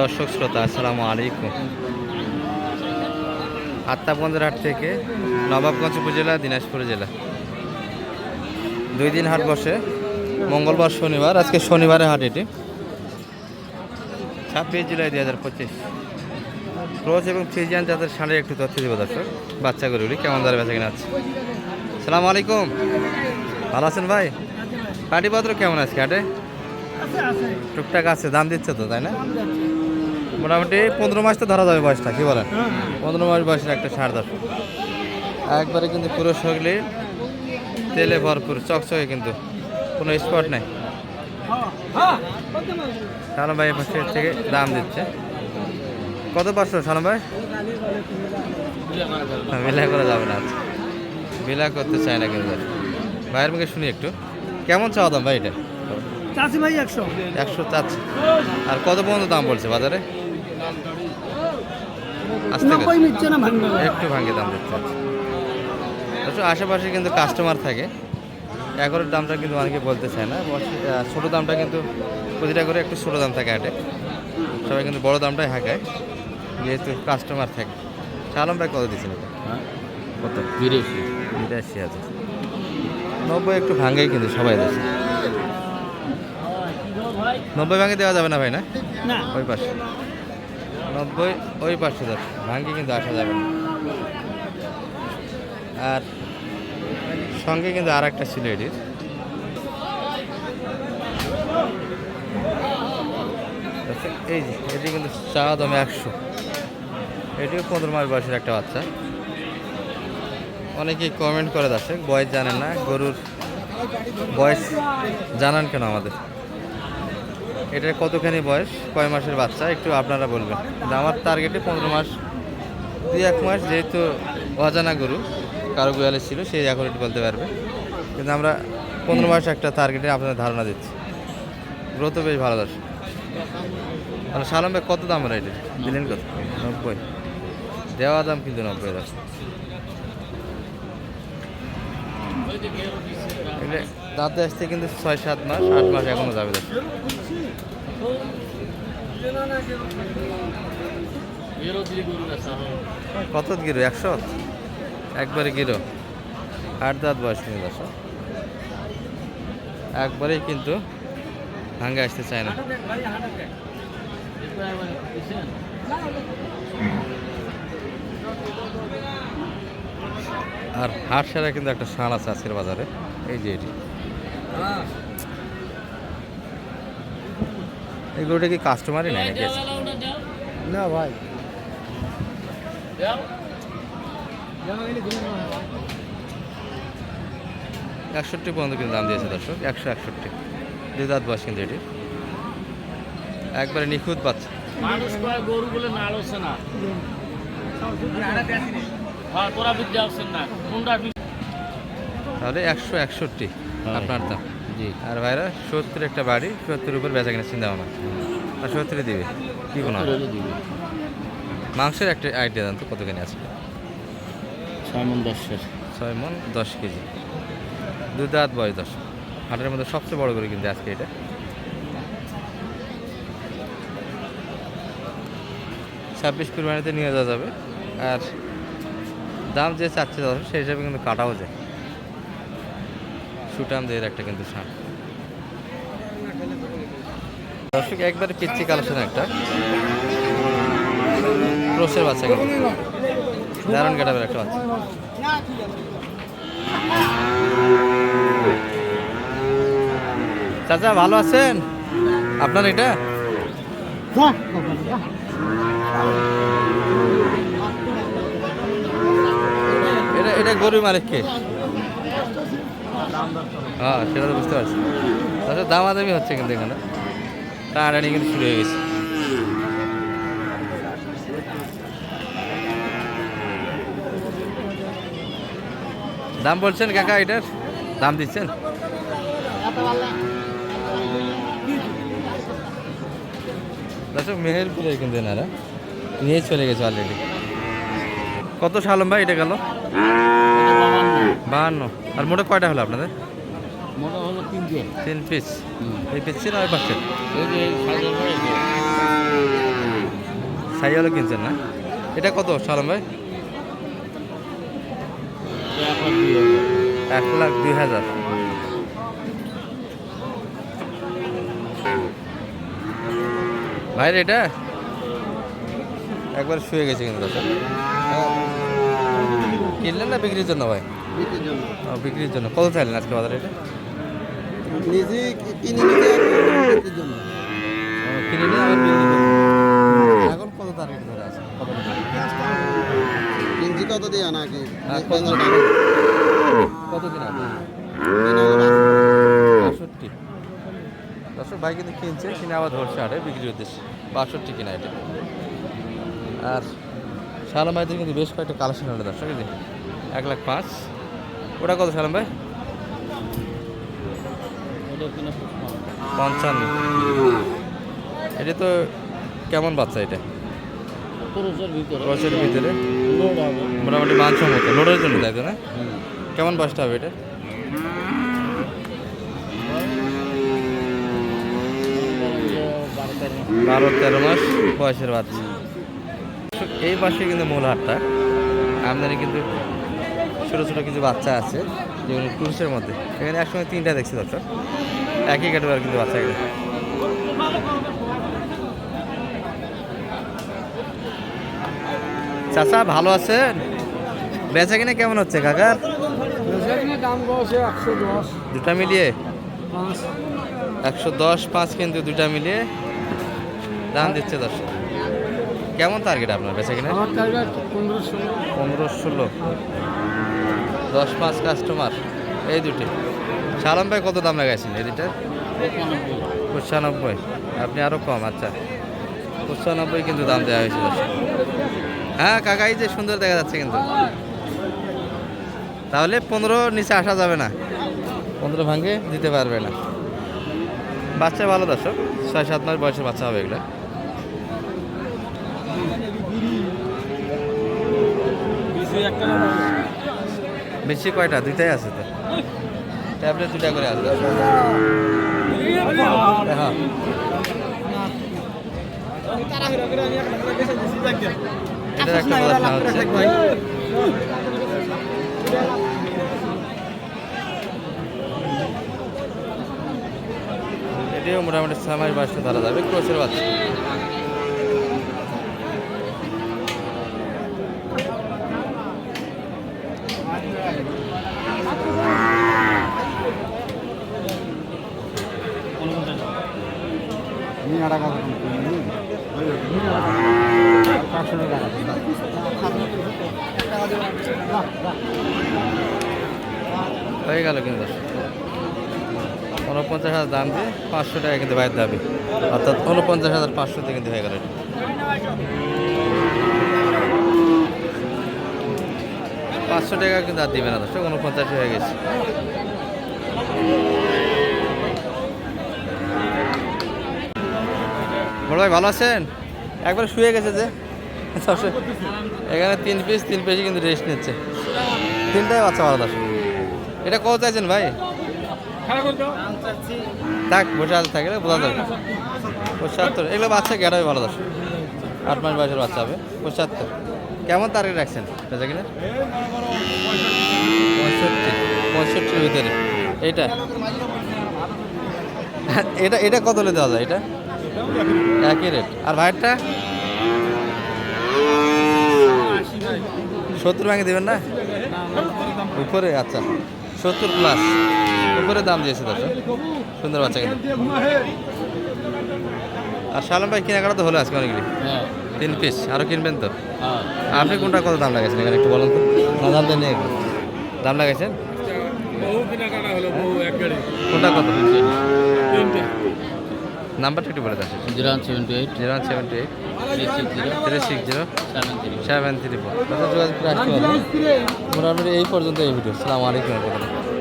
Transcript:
দর্শক শ্রোতা, আসসালামু আলাইকুম। আত্মাবন্দের হাট থেকে নবাবগঞ্জ উপজেলা, দিনাজপুর জেলা। দুই দিন হাট বসে। মঙ্গলবার, শনিবার, আজকে শনিবারের হাট এটি। ছাব্বিশ জুলাই দুই হাজার পঁচিশ। ক্রোচ এবং ফ্রিজিয়ান জাতের ষাঁড়ের একটু তথ্য দেবো দর্শক। বাচ্চা গরুগুলি কেমন দাঁড়ে বেঁচে কিনা আছে সালাম আলাইকুম। ভালো আছেন ভাই? পাটিপত্র কেমন আছে হাটে? টুকটাক আছে দাম দিচ্ছে তো তাই না? মোটামুটি পনেরো মাস তো ধরা যাবে বয়সটা কি বলেন? পনেরো মাস বয়সের একটা সার দশ একবারে কিন্তু পুরো শরীরে তেলে ভরপুর চকচকে কিন্তু। কোনো স্পট নাই। সালাম ভাই পাশে থেকে দাম দিচ্ছে। কত পাঁচশো সালাম ভাই? হ্যাঁ, বিলা করা যাবে না বিলা করতে চায় না কিন্তু। ভাইয়ের মুখে শুনি একটু। কেমন চাওয়া দাম ভাই এটা? চাষি ভাই একশো। একশো চাচ্ছে। আর কত পর্যন্ত দাম বলছে বাজারে? আস্তে নব্বই মিটছে না ভাঙবে একটু ভাঙে দাম দিচ্ছে আচ্ছা। আশেপাশে কিন্তু কাস্টমার থাকে। একরের দামটা কিন্তু অনেকে বলতে চায় না। ছোটো দামটা কিন্তু প্রতিটা করে একটু ছোটো দাম থাকে হাটে। সবাই কিন্তু বড় দামটাই হাঁকায় যেহেতু কাস্টমার থাকে। সালাম ভাই কত দিচ্ছেন এটা? কত? বিরাশি বিরাশি হাজার। নব্বই একটু ভাঙেই কিন্তু সবাই দেশে নব্বই ভাঙে দেওয়া যাবে না ভাই না? ওই পাশে। নব্বই ওই পাশে দশ ভাঙ্গি কিন্তু আসা যাবে না। আর সঙ্গে কিন্তু আর একটা ছিল এটির। আচ্ছা, এই যে এটি কিন্তু চা দাম একশো। এটিও পনেরো মাস বয়সের একটা বাচ্চা। অনেকেই কমেন্ট করে দাসে বয়স জানেন না গরুর বয়স জানান কেন আমাদের? এটার কতখানি বয়স? কয় মাসের বাচ্চা? একটু আপনারা বলবেন। আমার টার্গেটে পনেরো মাস, দুই এক মাস যেহেতু অজানা গরু, কারও গোয়ালে ছিল সেই এখন একটু বলতে পারবে। কিন্তু আমরা পনেরো মাস একটা টার্গেটে আপনাদের ধারণা দিচ্ছি। গ্রোথও বেশ ভালো দর্শক। সালাম ভাই, কত দাম এটা দিলেন কত? নব্বই। দেওয়া দাম কিন্তু নব্বই দর্শক দাঁতে আসতে কিন্তু ছয় সাত মাস, আট মাস এখনও যাবে দর্শক। কত গিরো? একশো? একবারে গিরো। আট দাঁত বয়স কিন্তু দর্শক। একবারেই কিন্তু ভাঙ্গে আসতে চায় না। আর হাট সেরা কিন্তু একটা সার আছে আজকের বাজারে। এই যে এটি। এগুলোটা কি কাস্টমারই নেয় নাকি? না ভাই। একষট্টি পর্যন্ত কিন্তু দাম দিয়েছে দর্শক একশো একষট্টি। দুই দাঁত বয়স কিন্তু এটি। একবারে নিখুঁত বাচ্চা। মানুষ কয় গরু বলে না। আলোচনা হ্যাঁ তাহলে একশো একষট্টি। আপনার দাম। জি। আর ভাইরা সত্তর একটা বাড়ি সত্তর উপর বেচা কিনা চিন্তা ভাবনা। আর সত্তরে দিবে? কি কোনো মাংসের একটা আইডিয়া দেন তো কত কতখানি আছে? ছয় মন দশের ছয় মন দশ কেজি। দু দাঁত বয়স দশ। হাটের মধ্যে সবচেয়ে বড় করে কিন্তু আজকে এটা। ছাব্বিশ কুরবানিতে নিয়ে যাওয়া যাবে। আর দাম যে চাচ্ছে দশ সেই হিসাবে কিন্তু কাটাও যায়। সুটাম দিয়ে একটা কিন্তু সার দর্শক, একবারে পিচ্ছি কালেকশন একটা। ক্রোশের বাচ্চা কিন্তু। দারুণ কাটাবের একটা বাচ্চা। চাচা, ভালো আছেন? আপনার এটা? এটা এটা গরুর মালিক কে? হ্যাঁ সেটা তো বুঝতে পারছি। তাহলে দামাদামি হচ্ছে কিন্তু এখানে। টানাটানি কিন্তু শুরু হয়ে গেছে। দাম বলছেন কাকা এটার? দাম দিচ্ছেন? দর্শক, মেহেরপুরে কিন্তু এনারা নিয়ে চলে গেছে অলরেডি কত সালম ভাই এটা গেল? বাহান্ন। আর মোটে কয়টা হলো আপনাদের? তিন পিস। এই পিস ছিল এই যে সাইয়ালও কিনছেন না? এটা কত সালাম ভাই? এক লাখ দুই হাজার। ভাইয়ের এটা? একবার শুয়ে গেছে কিন্তু। হ্যাঁ। কিনলেন না বিক্রির জন্য ভাই? বিক্রির জন্য। ও, বিক্রির জন্য। কত চাইলেন আজকে বাজারে এটা? নিজে কিনে বিক্রির জন্য? ও, কিনে নিয়ে আবার বিক্রি এখন কত টার্গেট ধরে আছে? কত কিনছি কত দিয়ে নাকি? হ্যাঁ, কত? কত কিনা? বাষট্টি। দর্শক ভাই কিন্তু কিনছে কিনে আবার ধরছে আরে বিক্রির উদ্দেশ্যে। বাষট্টি কিনা এটা। আর সালাম ভাইদের কিন্তু বেশ কয়েকটা কালেকশন হলো দর্শক এক লাখ পাঁচ। ওটা কত সালাম ভাই? পঞ্চান্ন। এটা তো কেমন বাচ্চা এটা? পুরুষের ভিতরে। মোটামুটি মানসম্মত লোডের জন্য তাই তো না? কেমন বাসটা হবে এটা? বারো, তেরো মাস বয়সের বাচ্চা। এই পাশে কিন্তু মূল হাটটা। আমদানি কিন্তু ছোটো ছোটো কিছু বাচ্চা আছে যেগুলো পুরুষের মধ্যে। এখানে একসঙ্গে তিনটা দেখছি দর্শক একই ক্যাটাগরি কিন্তু বাচ্চা এগুলো চাচা ভালো আছে বেচা কিনা কেমন হচ্ছে কাকার? দুটা মিলিয়ে? একশো দশ পাঁচ কিন্তু দুটা মিলিয়ে। দাম দিচ্ছে দশ কেমন টার্গেট আপনার বেচা কিনা? পনেরো ষোলো। দশ পাঁচ কাস্টমার এই দুটি। সালাম ভাই, কত দাম লাগাইছেন এই দুটার পঁচানব্বই। আপনি আরও কম আচ্ছা। পঁচানব্বই কিন্তু দাম দেওয়া হয়েছে হ্যাঁ কাকাই যে সুন্দর দেখা যাচ্ছে কিন্তু। তাহলে পনেরো নিচে আসা যাবে না। পনেরো ভাঙে দিতে পারবে না। বাচ্চা ভালো দর্শক, ছয় সাত মাস বয়সের বাচ্চা হবে এগুলো। বেশি কয়টা? দুইটাই আছে তো। ট্যাবলেট দুটা করে আছে হ্যাঁ। একটা এটিও মোটামুটি ছয় মাস বয়সে ধরা যাবে ক্রোচের বাচ্চা। হয়ে গেল কিন্তু। উনপঞ্চাশ হাজার দাম দিয়ে পাঁচশো টাকা কিন্তু বাইর দাবি। অর্থাৎ উনপঞ্চাশ হাজার পাঁচশোতে কিন্তু হয়ে গেল এটা। পাঁচশো টাকা কিন্তু আর দিবে না দর্শক উনপঞ্চাশ হয়ে গেছে। বড় ভাই ভালো আছেন? একবার শুয়ে গেছে যে। এখানে তিন পিস তিন পিসই কিন্তু রেস্ট নিচ্ছে। তিনটাই বাচ্চা ভালো দর্শক। এটা কত চাইছেন ভাই? থাক, বসে আছে, থাকে বোঝা যাবে। পঁচাত্তর, এগুলো বাচ্চা গেটাবে ভালো দশ আট মাস বয়সের বাচ্চা হবে। পঁচাত্তর। কেমন তারিখ রাখছেন? বেচা কিনা পঁয়ষট্টি, পঁয়ষট্টির ভিতরে। এইটা এটা এটা কত হলে দেওয়া যায় এটা? একই রেট আর ভাইয়েরটা? সত্তর ভাঙে দেবেন না? উপরে আচ্ছা। সত্তর প্লাস উপরে দাম দিয়েছে দশ সুন্দর বাচ্চা কিন্তু। আর শালম ভাই কেনাকাটা তো হলো আজকে অনেকগুলি। হ্যাঁ। তিন পিস আরও কিনবেন তো? হ্যাঁ। আপনি কোনটা কত দাম লাগাইছেন এখানে একটু বলুন তো। না দাম দেন দাম লাগাইছেন? বহু কেনাকাটা হলো বহু এক গাড়ি। কোনটা কত? তিনটে। নাম্বারটা একটু বলে দেন। Zero one seven two eight. Zero one seven two eight. Three six zero seven three seven three four. যোগাযোগ রাখতে পারবেন মোটামুটি এই পর্যন্ত এই ভিডিও সালামালাইকুম রহমতুল্লাহ।